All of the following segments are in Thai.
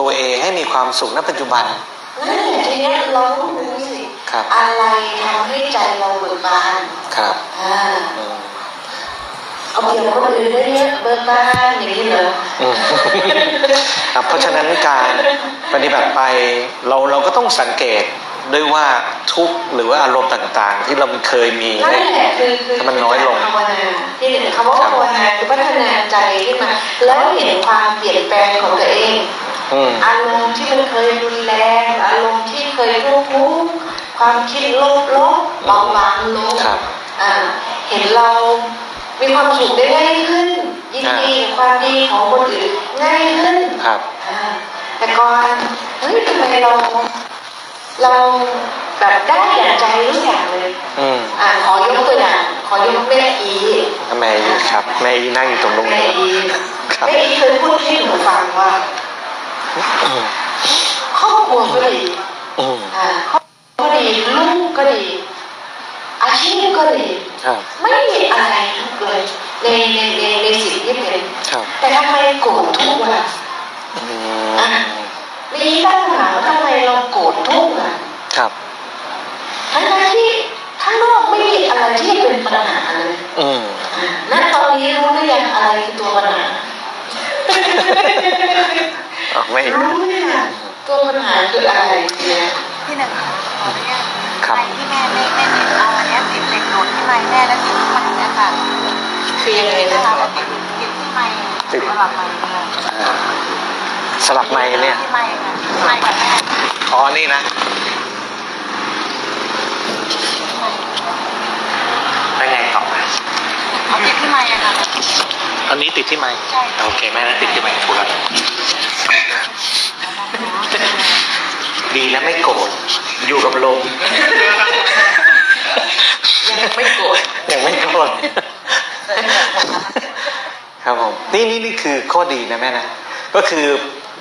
ตัวเองให้มีความสุขณปัจจุบันนั่นแหละทีเนี้ยเราต้องรู้สิครับอะไรทำให้ใจเราเบิกบานครับอ่าอืมเอาเปรียบคนอื่นได้เนี่ยเบิกบานอย่างนี้เหรออืมครับเพราะฉะนั้นการปฏิบัติไปเราเราก็ต้องสังเกตด้วยว่าทุกข์หรือว่าอารมณ์ต่างๆ ที่เราเคยมีนั่นเนี่ยแหละคือคือถ้ามันน้อยลงภาวนาที่หนึ่งคำว่าภาวนาคือพัฒนาใจขึ้นมาแล้วเห็นความเปลี่ยนแปลงของตัวเอง อืมอารมณ์ที่มันเคยรุนแรงอารมณ์ที่เคยทุกข์ทุกข์ความคิดลบลบเบาบางลงครับอ่าเห็นเรามีความสุขได้ง่ายขึ้น ยินดีกับความดีของคนอื่นง่ายขึ้นครับอ่าแต่ก่อนเฮ้ยทำไมเราเราแบบได้อย่างใจทุกอย่างเลยอืมอ่าขอยกตัวอย่างขอยกแม่อีแม่อีครับ แม่อีนั่งอยู่ตรงนู้นแม่อีครับแม่อีเคยพูดให้หนูฟังว่าอืม ครอบครัวก็ดีอืมอ่าครอบครัวก็ดีลูกก็ดี อาชีพก็ดีครับไม่มีอะไรทุกข์เลยในในในในสิ่งที่เป็นครับแต่ทำไมโกรธทุกวันอืมมีตั้งคำถามว่าทำไมเราโกรธทุกวันครับทั้งๆที่ข้างนอกไม่มีอะไรที่เป็นปัญหาเลยอืมอ่าณตอนนี้รู้หรือยังอะไรคือตัวปัญหา อ๋อไม่อีรู้หรือยังตัวปัญหาคืออะไรเนี่ยที่หนึ่งขออนุญาตครับไม้ที่แม่ไม่ไม่ติดเอาอันเนี้ยติดเหล็กหลุดที่ไม้แม่แล้วติดที่ไม้เนี่ยค่ะคือยังไงนะนะคะคะติดติดที่ไม้ติดสลับไม้เนี่ยอ่าสลับไม้เนี่ยที่ไม้ค่ะไม้กับแม่อ๋อนี่นะแล้วไงต่อเอาติดที่ไม้อะค่ะอันนี้ติดที่ไม้ใช่โอเคแม่นะติดที่ไม้ถูกแล้ว ดีนะไม่โกรธอยู่กับลมยังไม่โกรธยังไม่โกรธครับผมนี่นี่นี่คือข้อดีนะแม่นะก็คือ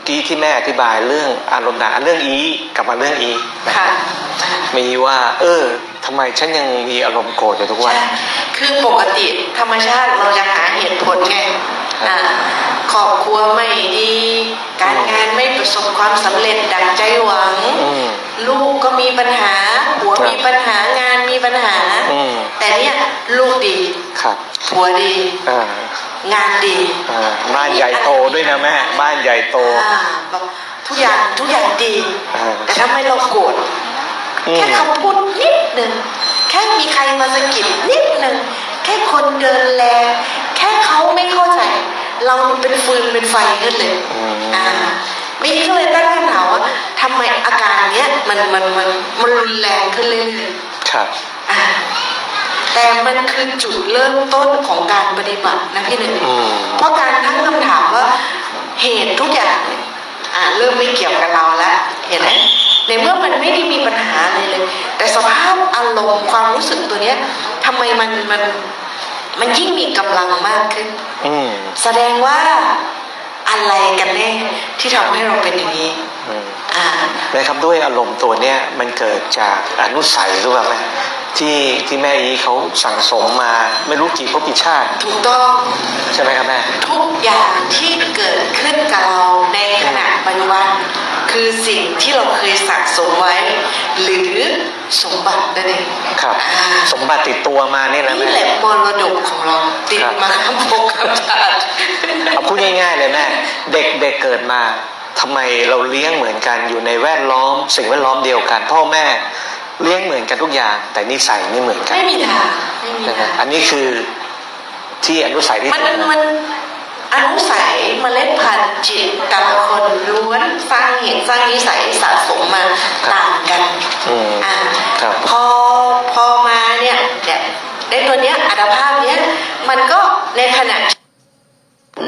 กี้ที่แม่อธิบายเรื่องอารมณ์ด่าเรื่องอีกลับมาเรื่องอีนะค่ะมีว่า เออทำไมฉันยังมีอารมณ์โกรธอยู่ทุกวันใช่คือปกติธรรมชาติเราจะหาเหตุผลไงอ่า ครอบครัวไม่ดี การงานไม่ประสบความสำเร็จดังใจหวังอืมลูกก็มีปัญหาหัวครับมีปัญหางานมีปัญหาอืมแต่เนี่ยลูกดีครับผัวดีอ่างานดีอ่าบ้านใหญ่โตด้วยนะแม่บ้านใหญ่โตอ่าแบบทุกอย่างทุกอย่างดีอ่าแต่ทำไมเราโกรธอืมแค่คำพูดนิดหนึ่งแค่มีใครมาสะกิดนิดหนึ่งแค่คนเดินแรงแค่เขาไม่เข้าใจ เราเป็นฟืนเป็นไฟขึ้นเลยอืมอ่าไม่ก็เลยตั้งคำถามว่าทำไมอาการเนี้ยมันมันมันมันรุนแรงขึ้นเรื่อยๆครับอ่าแต่มันคือจุดเริ่มต้นของการปฏิบัตินะพี่หนึ่งอืมเพราะการทั้งคำถามว่าเหตุทุกอย่างเนี่ยอ่าเริ่มไม่เกี่ยวกับเราแล้วเห็นไหมในเมื่อมันไม่ได้มีปัญหาอะไรเลย แต่สภาพอารมณ์ความรู้สึกตัวเนี้ยทำไมมันมัน มันยิ่งมีกำลังมากขึ้น อืมแสดงว่าอะไรกันแน่ที่ทำให้เราเป็นอย่างนี้ อืมอ่า นะครับด้วยอารมณ์ตัวเนี้ยมันเกิดจากอนุสัยหรือเปล่าแม่ที่ที่แม่อีเขาสั่งสมมาไม่รู้กี่ภพกี่ชาติ ถูกต้องใช่ไหมครับแม่ ทุกอย่างที่เกิดขึ้นกับเราในขณะปัจจุบัน คือสิ่งที่เราเคยสะสมไว้ หรือสมบัตินั่นเองครับอ่าสมบัติติดตัวมานี่แหละนี่แม่แหละมรดกของเราติดครับมาข้ามภพข้ามชาติเอาพูดง่ายๆเลยแม่เด็กเด็กเกิดมาทำไมเราเลี้ยงเหมือนกันอยู่ในแวดล้อม สิ่งแวดล้อมเดียวกัน พ่อแม่เลี้ยงเหมือนกันทุกอย่าง แต่นิสัยไม่เหมือนกันไม่มีทางไม่มีใช่ไหมทางอันนี้คือที่อนุสัยที่มันถูกมัน อนุสัยเมล็ดพันธุ์จิตแต่ละคนล้วนสร้างเหตุสร้างนิสัยสะสมมาต่างกันอืมอ่าครับพอพอมาเนี่ยเนี่ยในตัวเนี้ยอัตภาพเนี้ยมันก็ในขณะ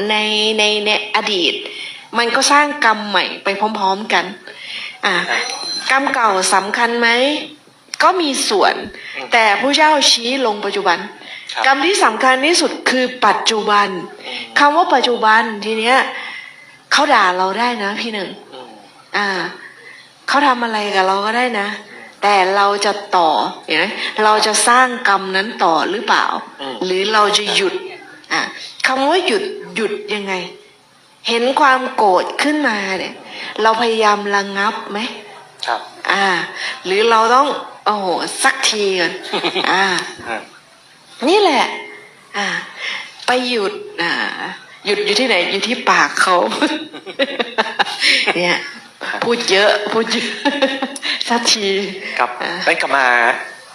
ในในในอดีต มันก็สร้างกรรมใหม่ไปพร้อมๆกันอ่ากรรมเก่าสำคัญไหมก็มีส่วน แต่ผู้เจ้าชี้ลงปัจจุบันครับ กรรมที่สำคัญที่สุดคือปัจจุบันคำว่าปัจจุบันทีเนี้ยเขาด่าเราได้นะพี่หนึ่งอืมอ่าเขาทำอะไรกับเราก็ได้นะ แต่เราจะต่อเห็นไหมเราจะสร้างกรรมนั้นต่อหรือเปล่าอืมหรือเราจะหยุดอะคำว่าหยุดหยุดยังไง เห็นความโกรธขึ้นมาเนี่ย เราพยายามระงับไหมครับ อ่า หรือเราต้องโอ้โหสักทีก่อนอ่าอ่า นี่แหละอ่าไปหยุดอ่าหยุดอยู่ที่ไหนอยู่ที่ปากเขาเนี่ยพูดเยอะพูดเยอะสักทีครับอ่านั่นกลับมา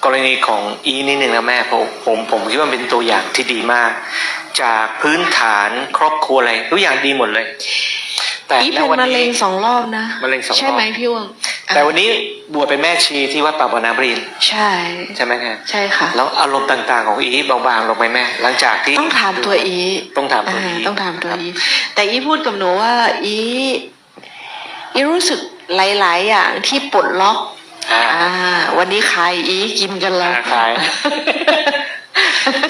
กรณีของอีนิดหนึ่งนะแม่ผมผมผมคิดว่าเป็นตัวอย่างที่ดีมาก จากพื้นฐานครอบครัวอะไรทุกอย่างดีหมดเลย แต่อีณเป็นวันมะเร็นี้งสองรอบนะมะเร็งสองรอบใช่ไหมพี่วงอะ แต่วันนี้บวชเป็นแม่ชีที่วัดป่าบรรณาบรีนใช่ ใช่ไหมฮะใช่ค่ะ แล้วอารมณ์ต่างๆของอีเบาๆลงไหมแม่ หลังจากที่ต้องถามตัวอี ต้องถามตัวอีาต้องถามตัวอี แต่อีพูดกับหนูว่า อีอีรู้สึกหลาย ๆ อย่างที่ปลดล็อกอ่าอ่าวันนี้ใครอีกินกันแล้วอ่าขาย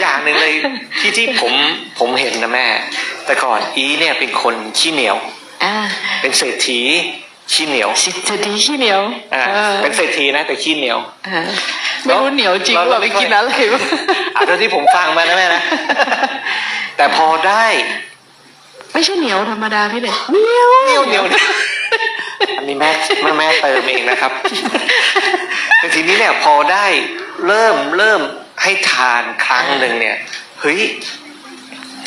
อย่างหนึ่งเลยที่ที่ผมผมเห็นนะแม่ แต่ก่อนอีเนี่ยเป็นคนขี้เหนียวอ่าเป็นเศรษฐี ขี้เหนียวสิจะดีขี้เหนียวอ่าเป็นเศรษฐีนะแต่ขี้เหนียวไม่รู้เหนียวจริงวหรือเปล่าไปกินอะไรวะอ่าเท่าที่ผมฟังมานะแม่นะแต่พอได้ ไม่ใช่เหนียวธรรมดาพี่เด็กเหนียวเหนียวเหนียวอันนี้แม่แม่แม่เติมเองนะครับแต่ทีนี้เนี่ยพอได้เริ่มเริ่มให้ทานครั้งหนึ่งเนี่ยเฮ้ย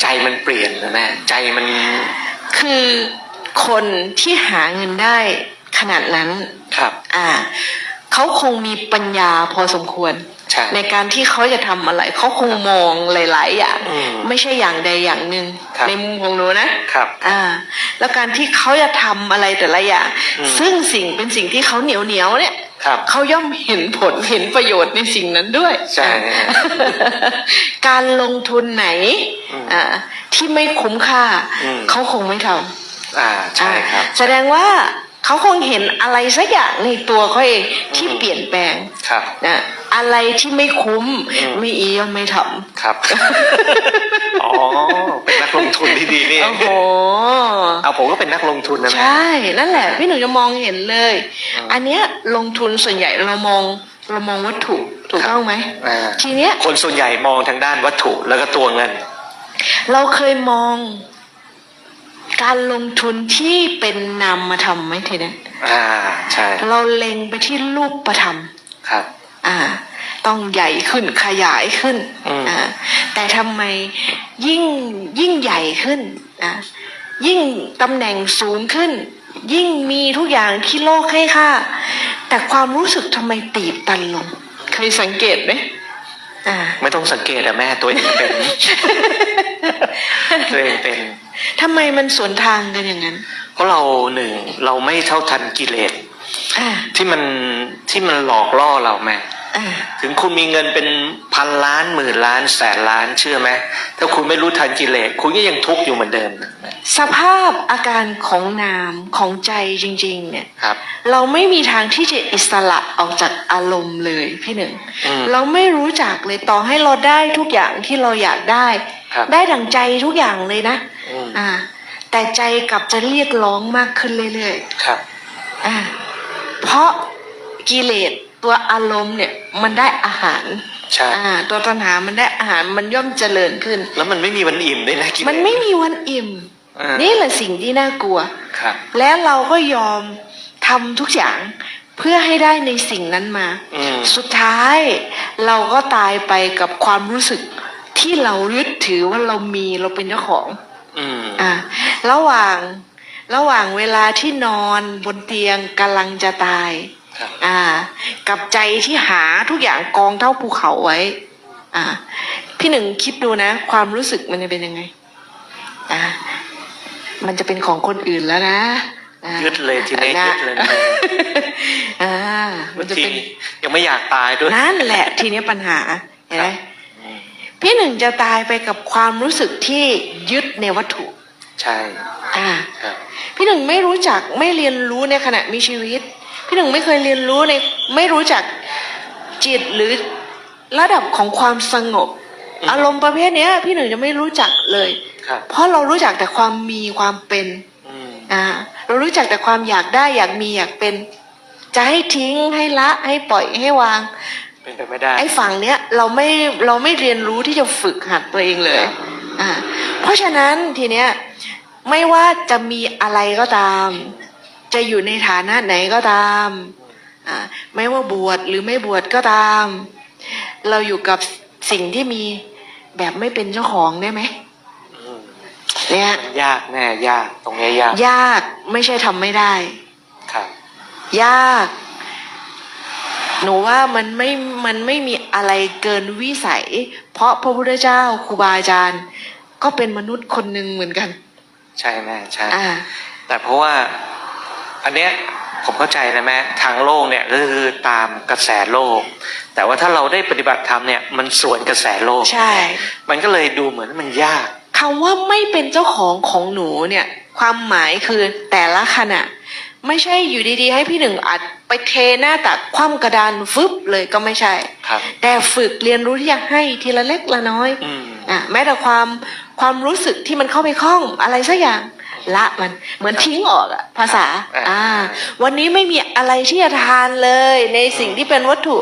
ใจมันเปลี่ยนนะแม่ใจมันคือ คนที่หาเงินได้ขนาดนั้นครับ อ่าเขาคงมีปัญญาพอสมควรใช่ในการที่เขาจะทำอะไรเขาคงมองหลาย ๆ อย่างอืมไม่ใช่อย่างใดอย่างหนึ่งครับในมุมของหนูนะครับ อ่า แล้วการที่เขาจะทำอะไรแต่ละอย่างอืมซึ่งสิ่งเป็นสิ่งที่เขาเหนียวเหนียวๆเนี่ยครับเขาย่อมเห็นผลเห็นประโยชน์ในสิ่งนั้นด้วยใช่อ่าการลงทุนไหนอืมอ่าที่ไม่คุ้มค่าอืมเขาคงไม่ทำ อ่าใช่ครับอ่าแสดงว่าเขาคงเห็นอะไรสักอย่างในตัวเขาเองที่อืมเปลี่ยนแปลงครับนะอะไรที่ไม่คุ้มอืมไม่อีย่อมไม่ทครับอ๋อเป็นนักลงทุนที่ดีนี่ำโอ้โหเอาผมก็เป็นนักลงทุนนะแม่ใช่นั่นแหละพี่หนูจะมองเห็นเลยอืมอันเนี้ยลงทุนส่วนใหญ่เรามองเรามองวัตถุถูกต้องไหมอ่าทีเนี้ยคนส่วนใหญ่มองทางด้านวัตถุแล้วก็ตัวเงิน เราเคยมอง การลงทุนที่เป็นนามธรรมไหมทีเนี้ยอ่าใช่เราเล็งไปที่รูปประธรรมครับ อ่า ต้องใหญ่ขึ้นขยายขึ้นอืมอ่าแต่ทำไมยิ่งยิ่งใหญ่ขึ้นอ่ายิ่งตำแหน่งสูงขึ้น ยิ่งมีทุกอย่างที่โลกให้ค่า แต่ความรู้สึกทำไมตีบตันลง เคยสังเกตไหมอ่าไม่ต้องสังเกตอะแม่ตัวเองเป็นตัวเองเป็นทำไมมันสวนทางกันอย่างนั้น เพราะเราหนึ่งเราไม่เท่าทันกิเลสอ่าที่มันที่มันหลอกล่อเราแม่อ่า ถึงคุณมีเงินเป็นพันล้านหมื่นล้านแสนล้านเชื่อไหมถ้าคุณไม่รู้ทันกิเลสคุณก็ยังทุกข์อยู่เหมือนเดิมนะแม่สภาพอาการของนามของใจจริง ๆ เนี่ยครับ เราไม่มีทางที่จะอิสระออกจากอารมณ์เลยพี่หนึ่งอืมเราไม่รู้จักเลยต่อให้เราได้ทุกอย่างที่เราอยากได้ครับได้ดังใจทุกอย่างเลยนะอืมอ่า แต่ใจกลับจะเรียกร้องมากขึ้นเรื่อยครับๆอ่าเพราะกิเลส ตัวอารมณ์เนี่ยมันได้อาหารใช่อ่าตัวตัณหามันได้อาหารมันย่อมเจริญขึ้น แล้วมันไม่มีวันอิ่มด้วยนะกิเลสมันไม่มีวันอิ่ม อ่านี่นี่แหละสิ่งที่น่ากลัว ครับ แล้วเราก็ยอมทำทุกอย่างเพื่อให้ได้ในสิ่งนั้นมา อืม สุดท้ายเราก็ตายไปกับความรู้สึกที่เรายึดถือว่าเรามีเราเป็นเจ้าของ อืม อ่าระหว่างระหว่างเวลาที่นอนบนเตียงกำลังจะตายครับ อ่า กับใจที่หาทุกอย่างกองเท่าภูเขาไว้ อ่า พี่หนึ่งคิดดูนะ ความรู้สึกมันจะเป็นยังไง อ่า มันจะเป็นของคนอื่นแล้วนะอ่ายึดเลยทีนี้นะยึดเลยนะอ่า มับานงจะทีเป็นยังไม่อยากตายด้วยนั่นแหละ ทีนี้ปัญหาเห็นไหมอืมพี่หนึ่งจะตายไปกับความรู้สึกที่ยึดในวัตถุ ใช่ อ่าครับพี่หนึ่งไม่รู้จักไม่เรียนรู้ในขณะมีชีวิต พี่หนึ่งไม่เคยเรียนรู้ในไม่รู้จักจิตหรือระดับของความสงบอืมอารมณ์ประเภทเนี้ย พี่หนึ่งจะไม่รู้จักเลยครับเพราะเรารู้จักแต่ความมีความเป็นอืมอ่าเรารู้จักแต่ความอยากได้อยากมีอยากเป็น จะให้ทิ้งให้ละให้ปล่อยให้วางเป็นไปไม่ได้ไอ้ฝั่งเนี้ยเราไม่เราไม่เรียนรู้ที่จะฝึกหัดตัวเองเลยอ่าเพราะฉะนั้นทีเนี้ยไม่ว่าจะมีอะไรก็ตาม จะอยู่ในฐานะไหนก็ตามอ่าไม่ว่าบวชหรือไม่บวชก็ตาม เราอยู่กับสิ่งที่มีแบบไม่เป็นเจ้าของได้ไหมอืมเนี่ยมันยากแน่ยากตรงเนี้ยยาก ยากไม่ใช่ทำไม่ได้ครับยาก หนูว่ามันไม่มันไม่มีอะไรเกินวิสัย เพราะพระพุทธเจ้าครูบาอาจารย์ ก็เป็นมนุษย์คนหนึ่งเหมือนกัน ใช่แม่ใช่อ่าแต่เพราะว่า อันเนี้ยผมเข้าใจนะแม่ทางโลกเนี่ยก็คือตามกระแสโลก แต่ว่าถ้าเราได้ปฏิบัติธรรมเนี่ยมันสวนกระแสโลกใช่ มันก็เลยดูเหมือนมันยากคำว่าไม่เป็นเจ้าของของหนูเนี่ย ความหมายคือแต่ละขณะ ไม่ใช่อยู่ดีๆ ให้พี่หนึ่งอัดไปเทหน้าตักคว่ำกระดานฟึบเลยก็ไม่ใช่ครับแต่ฝึกเรียนรู้ที่จะให้ทีละเล็กละน้อยอืมอะแม้แต่ความความรู้สึกที่มันเข้าไปคล้องอะไรสักอย่าง ละมันเหมือนทิ้งออกอะภาษาอ่าอ่า วันนี้ไม่มีอะไรที่จะทานเลย ในสิ่งที่เป็นวัตถุ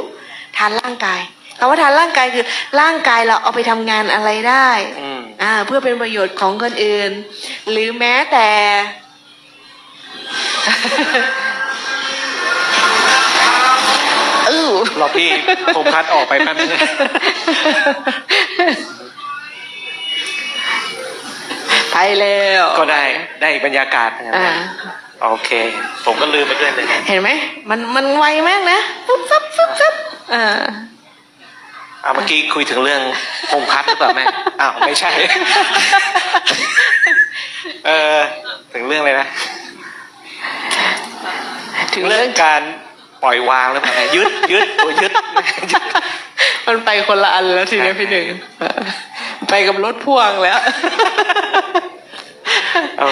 ทานร่างกายคำว่าทานร่างกายคือร่างกายเราเอาไปทำงานอะไรได้อืมอ่า เพื่อเป็นประโยชน์ของคนอื่น หรือแม้แต่ อื้อรอพี่ผมพัดออกไปแป๊บนึง ไปแล้วก็ได้ได้อีกบรรยากาศนะอ่าโอเค ผมก็ลืมไปด้วยเลยเห็นไหมมันมันไวมากนะฟุบฟับฟุบฟับอ่าอ่าเมื่อกี้คุยถึงเรื่องพงพัดหรือเปล่าแม่อ้าวไม่ใช่ เออถึงเรื่องอะไรนะ ถึงเรื่เรื่อองงการปล่อยวางหรือเปล่ายึดยึดตัวยึดมันไปคนละอันแล้วทีนี้พี่หนึ่งไปกับรถพ่วงแล้ว เอ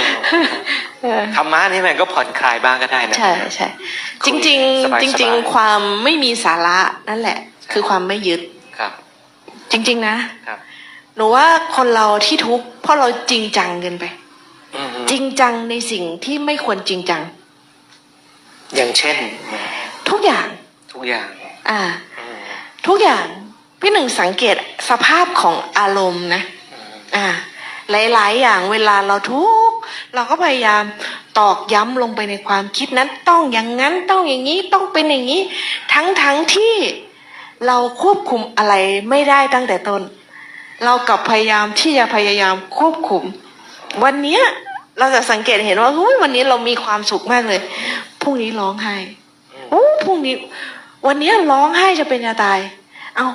อธรรมะนี่มันก็ผ่อนคลายบ้างก็ได้นะ ใช่ใช่จริงสบายๆๆจริง ๆ ความไม่มีสาระนั่นแหละ คือความไม่ยึดครับ จริง ๆ นะครับหนูว่าคนเราที่ทุกข์เพราะเราจริงจังเกินไปอืมจริงจังในสิ่งที่ไม่ควรจริงจัง อย่างเช่น ทุกอย่าง ทุกอย่าง อ่าอืมทุกอย่างพี่หนึ่งสังเกตสภาพของอารมณ์นะอืมอ่า หลาย ๆ อย่างเวลาเราทุกข์เราก็พยายามตอกย้ำลงไปในความคิดนั้นต้องอย่างนั้นต้องอย่างนี้ต้องเป็นอย่างนี้ ทั้งทั้งที่เราควบคุมอะไรไม่ได้ตั้งแต่ต้น เรากลับพยายามที่จะพยายามควบคุม วันนี้เราจะสังเกตเห็นว่าเฮ้ยวันนี้เรามีความสุขมากเลยพรุ่งนี้ร้องไห้โอ้พรุ่งนี้ วันนี้ร้องไห้จะเป็นจะตาย เอา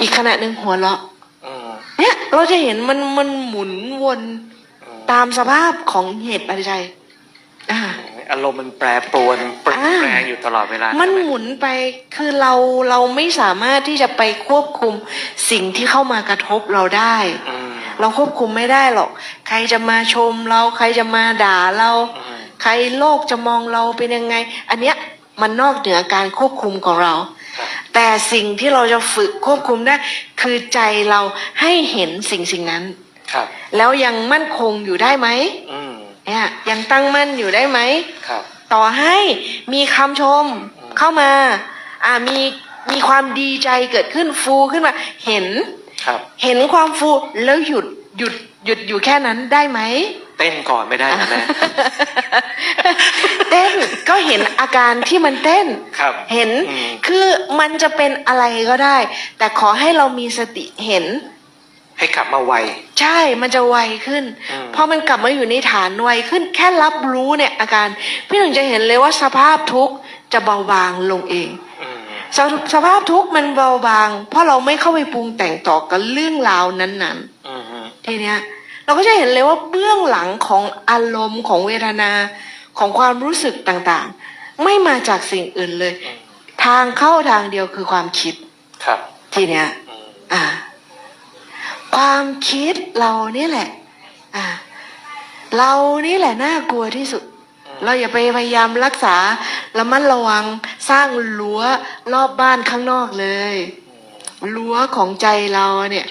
อีกขณะหนึ่งหัวเราะ เนี่ยเราจะเห็นมันมันหมุนวนอืมตามสภาพของเหตุปัจจัยอ่าอารมณ์มันแปรปรวนเปลี่ยนอ่าแปลงอยู่ตลอดเวลา มันใช่ไหมุนไปคือเราเราไม่สามารถที่จะไปควบคุมสิ่งที่เข้ามากระทบเราได้อืมเราควบคุมไม่ได้หรอก ใครจะมาชมเราใครจะมาด่าเราอืมใครโลกจะมองเราเป็นยังไง อันเนี้ยมันนอกเหนือการควบคุมของเราครับ แต่สิ่งที่เราจะฝึกควบคุมได้คือใจเราให้เห็นสิ่งสิ่งนั้นครับแล้วยังมั่นคงอยู่ได้ไหมอืมเนี่ยยังตั้งมั่นอยู่ได้ไหมครับ ต่อให้มีคำชมเข้ามา อ่ามีมีความดีใจเกิดขึ้นฟูขึ้นมา เห็นครับ เห็นความฟูแล้วหยุดหยุดหยุดอยู่แค่นั้นได้ไหม เต้นก่อนไม่ได้นะแม่ เต้นก็เห็นอาการที่มันเต้น ครับเห็นอืม คือมันจะเป็นอะไรก็ได้ แต่ขอให้เรามีสติเห็น ให้กลับมาไว ใช่ มันจะไวขึ้น อืม พอมันกลับมาอยู่ในฐานไวขึ้น แค่รับรู้เนี่ยอาการ พี่หนึ่งจะเห็นเลยว่าสภาพทุกข์จะเบาบางลงเอง อืมสภสภาพทุกข์มันเบาบาง เพราะเราไม่เข้าไปปรุงแต่งต่อกับเรื่องราวนั้นอืมอืมๆ ทีเนี้ย เราก็จะเห็นเลยว่าเบื้องหลังของอารมณ์ของเวทนาของความรู้สึกต่างๆ ไม่มาจากสิ่งอื่นเลยอืมทางเข้าทางเดียวคือความคิดครับ ทีเนี้ยอืมอ่า ความคิดเรานี่แหละ อ่า เรานี่แหละน่ากลัวที่สุด เราอย่าไปพยายามรักษาระมัดระวังสร้างรั้วรอบบ้านข้างนอกเลยรั้วของใจเราเนี่ย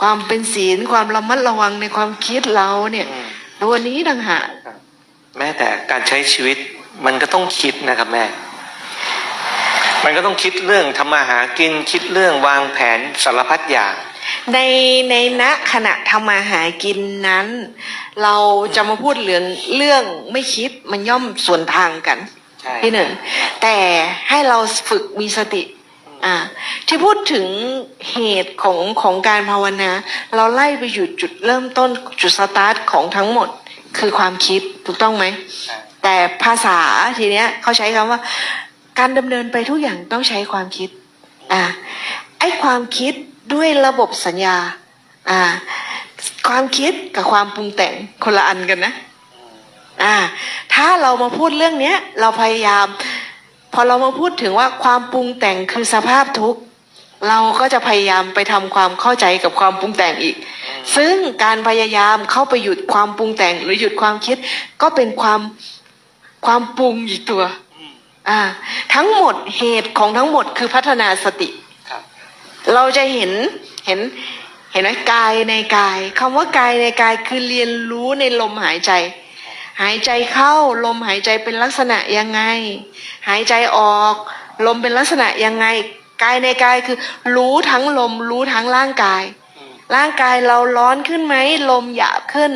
ความเป็นศีลความระมัดระวังในความคิดเราเนี่ยอืมตัวนี้ต่างหากครับแม้แต่การใช้ชีวิตมันก็ต้องคิดนะครับแม่ มันก็ต้องคิดเรื่องทำมาหากินคิดเรื่องวางแผนสารพัดอย่างในในณขณะทำมาหากินนั้น เราจะมาพูดเรื่องเรื่องไม่คิดมันย่อมส่วนทางกันใช่พี่หนึ่งแต่ให้เราฝึกมีสติ อ่าที่พูดถึงเหตุของของการภาวนา เราไล่ไปอยู่จุดเริ่มต้นจุดสตาร์ทของทั้งหมดคือความคิดถูกต้องไหมใช่แต่ภาษาทีเนี้ยเขาใช้คำว่า การดำเนินไปทุกอย่างต้องใช้ความคิดอ่าไอ้ความคิดด้วยระบบสัญญาอ่าความคิดกับความปรุงแต่งคนละอันกันนะอ่าถ้าเรามาพูดเรื่องเนี้ย เราพยายาม พอเรามาพูดถึงว่าความปรุงแต่งคือสภาพทุกข์ เราก็จะพยายามไปทำความเข้าใจกับความปรุงแต่งอีก ซึ่งการพยายามเข้าไปหยุดความปรุงแต่งหรือหยุดความคิด ก็เป็นความความปรุงอีกตัวอ่าทั้งหมดเหตุของทั้งหมดคือพัฒนาสติครับเราจะเห็นเห็นเห็นไหมกายในกายคำว่ากายในกายคือเรียนรู้ในลมหายใจ หายใจเข้าลมหายใจเป็นลักษณะยังไง หายใจออก ลมเป็นลักษณะยังไงกายในกายคือ รู้ทั้งลมรู้ทั้งร่างกาย ร่างกายเราร้อนขึ้นไหมลมหยาบขึ้น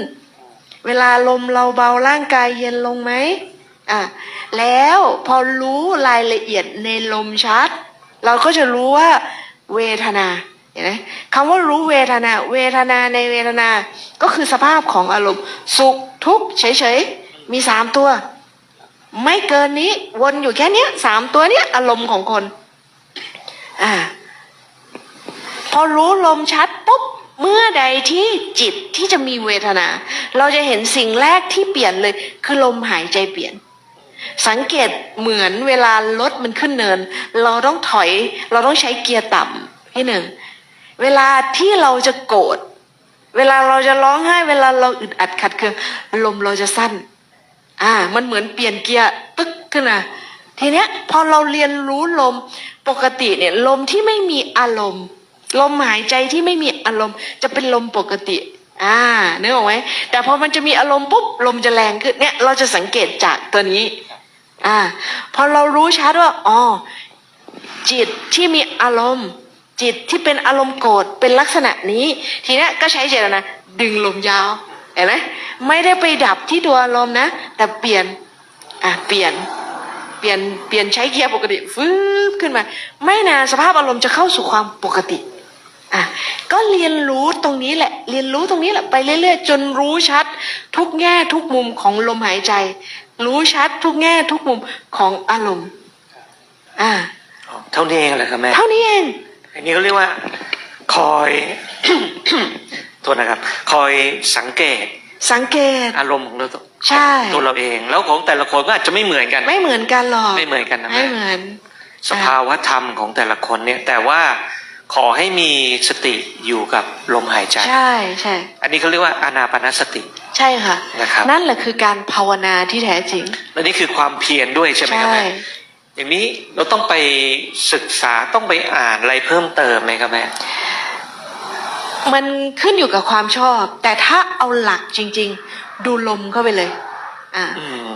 เวลาลมเราเบาร่างกายเย็นลงไหมอะแล้วพอรู้รายละเอียดในลมชัด เราก็จะรู้ว่าเวทนา ห็นไหมคำว่ารู้เวทนา เวทนาในเวทนา ก็คือสภาพของอารมณ์ สุขทุกข์เฉยๆ มีสามตัว ไม่เกินนี้วนอยู่แค่นี้สามตัวเนี้ยอารมณ์ของคน อ่า พอรู้ลมชัดปุ๊บเมื่อใดที่จิตที่จะมีเวทนา เราจะเห็นสิ่งแรกที่เปลี่ยนเลย คือลมหายใจเปลี่ยน สังเกตเหมือนเวลารถมันขึ้นเนิน เราต้องถอย เราต้องใช้เกียร์ต่ำพี่หนึ่ง เวลาที่เราจะโกรธเวลาเราจะร้องไห้ เวลาเราอึดอัดขัดเคืองลมเราจะสั้น อ่า มันเหมือนเปลี่ยนเกียร์ตึ๊กขึ้นมาทีเนี้ยพอเราเรียนรู้ลมปกติเนี่ย ลมที่ไม่มีอารมณ์ ลมหายใจที่ไม่มีอารมณ์ จะเป็นลมปกติ อ่านึกออกไหมแต่พอมันจะมีอารมณ์ปุ๊บลมจะแรงขึ้นเนี่ย เราจะสังเกตจากตัวนี้ อ่า พอเรารู้ชัดว่าอ๋อจิตที่มีอารมณ์ จิตที่เป็นอารมณ์โกรธเป็นลักษณะนี้ ทีเนี้ยก็ใช้เจตนาดึงลมยาวเห็นไหมไม่ได้ไปดับที่ตัวอารมณ์นะ แต่เปลี่ยนอะเปลี่ยนเปลี่ยนเปลี่ยนใช้เกียร์ปกติฟื้บขึ้นมา ไม่นานสภาพอารมณ์จะเข้าสู่ความปกติอะก็เรียนรู้ตรงนี้แหละ เรียนรู้ตรงนี้แหละไปเรื่อยๆ จนรู้ชัด ทุกแง่ทุกมุมของลมหายใจ รู้ชัดทุกแง่ทุกมุมของอารมณ์อ่าอ๋อเท่านี้เองเหรอครับแม่เท่านี้เอง อันนี้เขาเรียกว่าคอยโทษนะครับ คอยสังเกต สังเกต อารมณ์ของเราตัวใช่ ตัวเราเอง แล้วของแต่ละคนก็อาจจะไม่เหมือนกัน ไม่เหมือนกันหรอกไม่เหมือนกันนะแม่ไม่เหมือน สภาวะธรรมของแต่ละคนเนี่ย แต่ว่าขอให้มีสติอยู่กับลมหายใจ ใช่ใช่อันนี้เขาเรียกว่าอานาปานสติ ใช่ค่ะ นะครับ นั่นแหละคือการภาวนาที่แท้จริง และนี่คือความเพียรด้วยใช่ไหมครับใช่แม่ อย่างนี้เราต้องไปศึกษาต้องไปอ่านอะไรเพิ่มเติมไหมครับแม่มันขึ้นอยู่กับความชอบ แต่ถ้าเอาหลักจริง ๆ ดูลมเข้าไปเลย อ่าอืม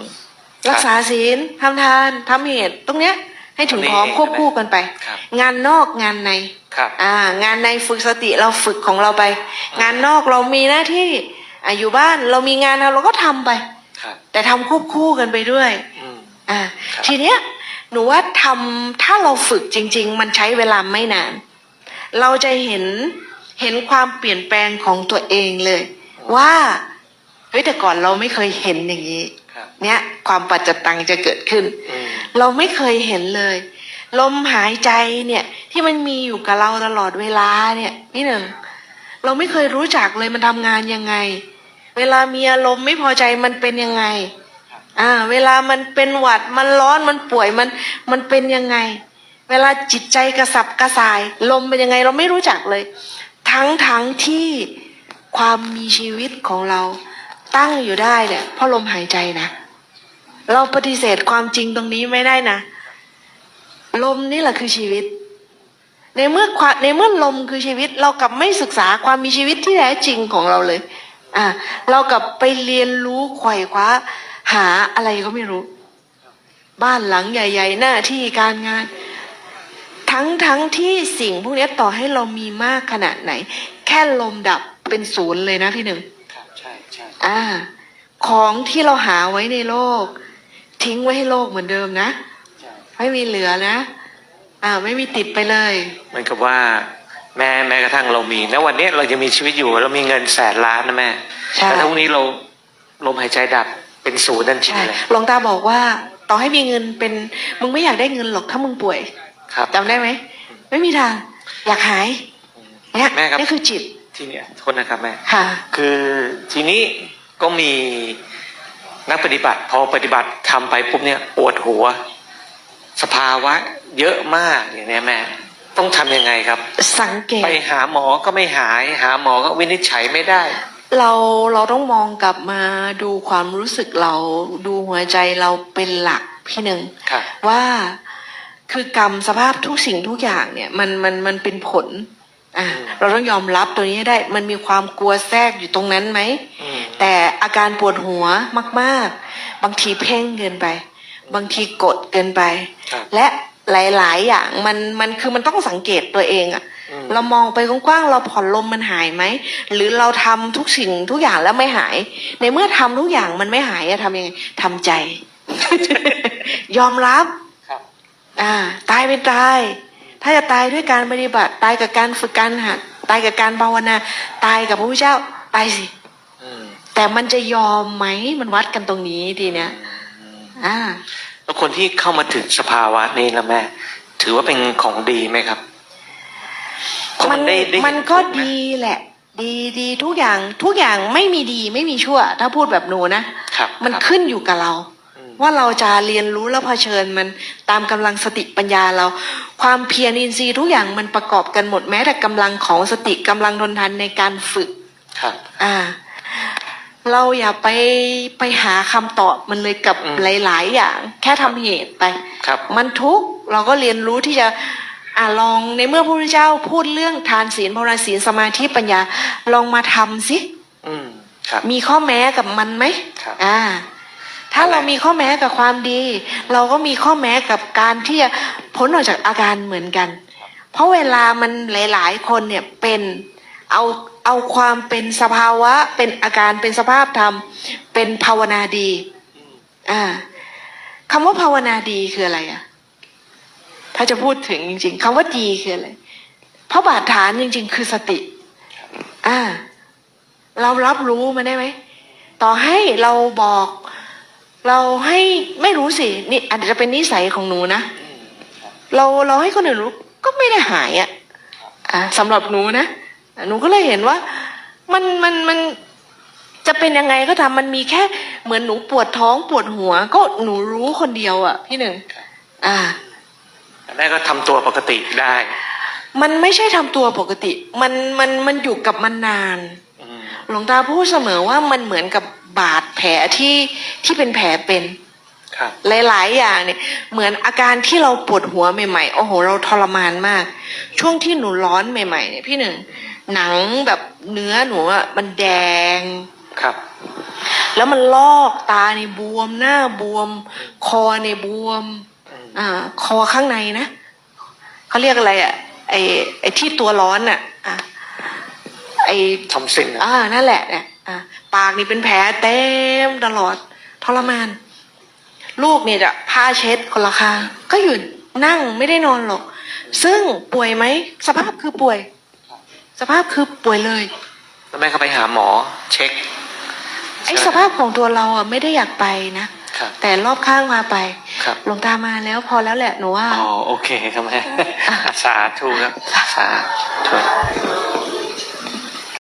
รักษาศีลทำทานทำเหตุตรงเนี้ย ให้ถึงพร้อมตรงนี้ควบคู่กันไปครับงานนอกงานในครับอ่า งานในฝึกสติเราฝึกของเราไป งานนอกเรามีหน้าที่อะอยู่บ้านเรามีงานเราก็ทำไปครับแต่ทำควบคู่กันไปด้วยอืมอ่าครับทีเนี้ย หนูว่าทำถ้าเราฝึกจริง ๆ มันใช้เวลาไม่นาน เราจะเห็นเห็นความเปลี่ยนแปลงของตัวเองเลย ว่าเฮ้ยแต่ก่อนเราไม่เคยเห็นอย่างนี้ครับเนี่ยความปัจจตังจะเกิดขึ้นอืมเราไม่เคยเห็นเลย ลมหายใจเนี่ยที่มันมีอยู่กับเราตลอดเวลาเนี่ยพี่หนึ่งเราไม่เคยรู้จักเลยมันทำงานยังไง เวลามีอารมณ์ไม่พอใจมันเป็นยังไง อ่า เวลามันเป็นหวัดมันร้อนมันป่วยมันมันเป็นยังไง เวลาจิตใจกระสับกระส่าย ลมเป็นยังไงเราไม่รู้จักเลย ทั้งทั้งที่ความมีชีวิตของเราตั้งอยู่ได้เนี่ยเพราะลมหายใจนะ เราปฏิเสธความจริงตรงนี้ไม่ได้นะ ลมนี่แหละคือชีวิต ในเมื่อความในเมื่อลมคือชีวิต เรากลับไม่ศึกษาความมีชีวิตที่แท้จริงของเราเลย อ่า เรากลับไปเรียนรู้ไขว่คว้า หาอะไรก็ไม่รู้ บ้านหลังใหญ่ ๆ หน้าที่การงาน ทั้งทั้งที่สิ่งพวกนี้ต่อให้เรามีมากขนาดไหนแค่ค่ลมดับเป็นศูนย์เลยนะพี่หนึ่งครับใช่ใช่อ่า ของที่เราหาไว้ในโลก ทิ้งไว้ให้โลกเหมือนเดิมนะใช่ไม่มีเหลือนะอ่าไม่มีติดไปเลยเหมือนกับว่าแม้แม้กระทั่งเรามีณวันนี้เราจะมีชีวิตอยู่ เรามีเงินแสนล้านนะแม่ใช่แต่ถ้าพรุ่งนี้เราลมหายใจดับ เป็นศูนย์ทันทีใช่เลยหลวงตาบอกว่า ต่อให้มีเงินเป็นมึงไม่อยากได้เงินหรอกถ้ามึงป่วยครับจำได้ไหมไม่มีทางอยากหายเนี่ยแม่ครับนี่คือจิตทีเนี้ยโทษนะครับแม่ค่ะ คือทีนี้ก็มีนักปฏิบัติ พอปฏิบัติทำไปปุ๊บเนี่ยปวดหัว สภาวะ เยอะมากอย่างเนี้ยแม่ต้องทำยังไงครับ สังเกตไปหาหมอก็ไม่หาย หาหมอก็วินิจฉัยไม่ได้ เราเราต้องมองกลับมาดูความรู้สึกเราดูหัวใจเราเป็นหลักพี่หนึ่งครับว่าคือกรรมสภาพทุกสิ่งทุกอย่างเนี่ย มันมันมันเป็นผลอะอืมเราต้องยอมรับตัวนี้ให้ได้ มันมีความกลัวแทรกอยู่ตรงนั้นไหมอืมแต่อาการปวดหัวมาก ๆ บางทีเพ่งเกินไป บางทีกดเกินไปครับและหลาย ๆ อย่างมันมันคือมันต้องสังเกตตัวเองอะอืม เรามองไปกว้างๆเราผ่อนลมมันหายไหม หรือเราทำทุกสิ่งทุกอย่างแล้วไม่หาย ในเมื่อทำทุกอย่างมันไม่หายอะทำยังไงทำใจ ยอมรับครับ อ่า ตายเป็นตาย ถ้าจะตายด้วยการปฏิบัติ ตายกับการฝึกการหัดตายกับการภาวนา ตายกับพระพุทธเจ้า ตายสิอืมแต่มันจะยอมไหมมันวัดกันตรงนี้ทีเนี้ยอ่าแล้วคนที่เข้ามาถึงสภาวะนี้แล้วแม่ ถือว่าเป็นของดีไหมครับ เพราะมันได้ได้มันก็เห็ผลไหดีแหละ ดีดีทุกอย่างทุกอย่างไม่มีดีไม่มีชั่ว ถ้าพูดแบบหนูนะครับมันครับ ขึ้นอยู่กับเรา อืม ว่าเราจะเรียนรู้และเผชิญมันตามกำลังสติปัญญาเรา ความเพียรอินทรีย์ทุกอย่างมันประกอบกันหมดแม้แต่กำลังของสติกำลังทนทันในการฝึก ครับ อ่า เราอย่าไปไปหาคำตอบมันเลยกับอืม หลาย ๆ อย่าง แค่ทำเหตุไป ครับ มันทุกข์เราก็เรียนรู้ที่จะ อ่าลองในเมื่อพระพุทธเจ้าพูดเรื่องทานศีลภาวนาศีลสมาธิปัญญา ลองมาทำสิอืมครับ มีข้อแม้กับมันไหมครับอ่า ถ้าอะไรเรามีข้อแม้กับความดี เราก็มีข้อแม้กับการที่จะพ้นออกจากอาการเหมือนกัน เพราะเวลามันหลาย ๆ คนเนี่ยเป็นเอาเอาความเป็นสภาวะ เป็นอาการเป็นสภาพธรรม เป็นภาวนาดี อ่าคำว่าภาวนาดีคืออะไรอะ ถ้าจะพูดถึงจริง ๆคำว่าดีคืออะไรเพราะบาดฐานจริง ๆ คือสติ อ่า เรารับรู้มันได้ไหม ต่อให้เราบอก เราให้ไม่รู้สิ นี่อาจจะเป็นนิสัยของหนูนะ เราเราให้คนอื่นรู้ก็ไม่ได้หายอะ่ะอ่าสำหรับหนูนะ หนูก็เลยเห็นว่า มันมันมันจะเป็นยังไงก็ทำมันมีแค่เหมือนหนูปวดท้องปวดหัว ก็หนูรู้คนเดียวอะ่ะพี่หนึ่ง อ่า แม่ก็ทำตัวปกติได้ มันไม่ใช่ทำตัวปกติ มันมันมันอยู่กับมันนานอืมหลวงตาพูดเสมอว่ามันเหมือนกับบาดแผลที่ที่เป็นแผลเป็นครับหลาย ๆ อย่างเนี่ย เหมือนอาการที่เราปวดหัวใหม่ๆ โอ้โห เราทรมานมาก ช่วงที่หนูร้อนใหม่ๆเนี่ยพี่หนึ่ง หนังแบบเนื้อหนูอะมันแดง ครับ แล้วมันลอกตาในบวมหน้าบวม คอในบวม อืมอ่าคอข้างในนะเขาเรียกอะไรอะไอไอที่ตัวร้อนอะอะไอทำสิ่งอ่านั่นแหละเนี่ยอ่าปากนี่เป็นแผลเต็มตลอดทรมาน ลูกเนี่ยจะผ้าเช็ดคนละข้างก็หยุดนั่งไม่ได้นอนหรอก ซึ่งป่วยไหมสภาพคือป่วย สภาพคือป่วยเลยแล้วแม่ก็ไปหาหมอเช็คไอ้สภาพของตัวเราอะไม่ได้อยากไปนะ ครับ แต่รอบข้างพาไปครับ หลวงตามาแล้วพอแล้วแหละหนูว่า อ๋อ โอเคครับแม่สาธุครับสาธุ